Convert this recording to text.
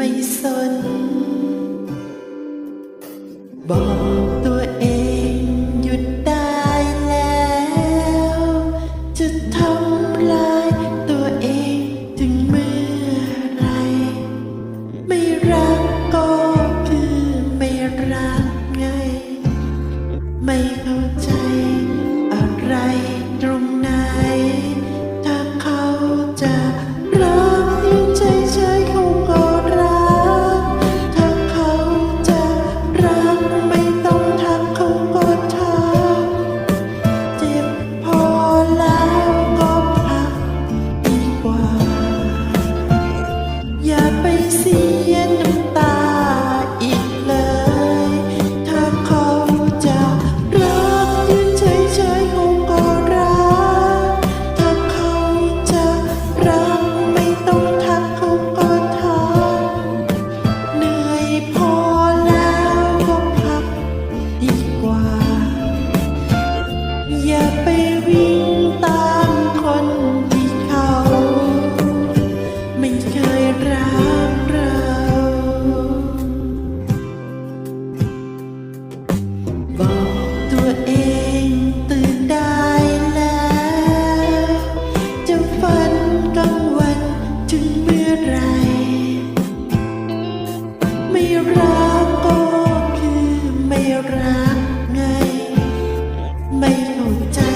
ไม่สน บอกตัวเองหยุดได้แล้ว จะทำลายตัวเองถึงเมื่อไร ไม่รักก็คือไม่รักไง ไม่เข้าใจ อย่าไปวิ่งตามคนที่เขา ไม่เคยรักเรา บอกตัวเองตื่นได้แล้ว จะฝันกลางวันถึงเม่ไร ไม่รัก หนูใจ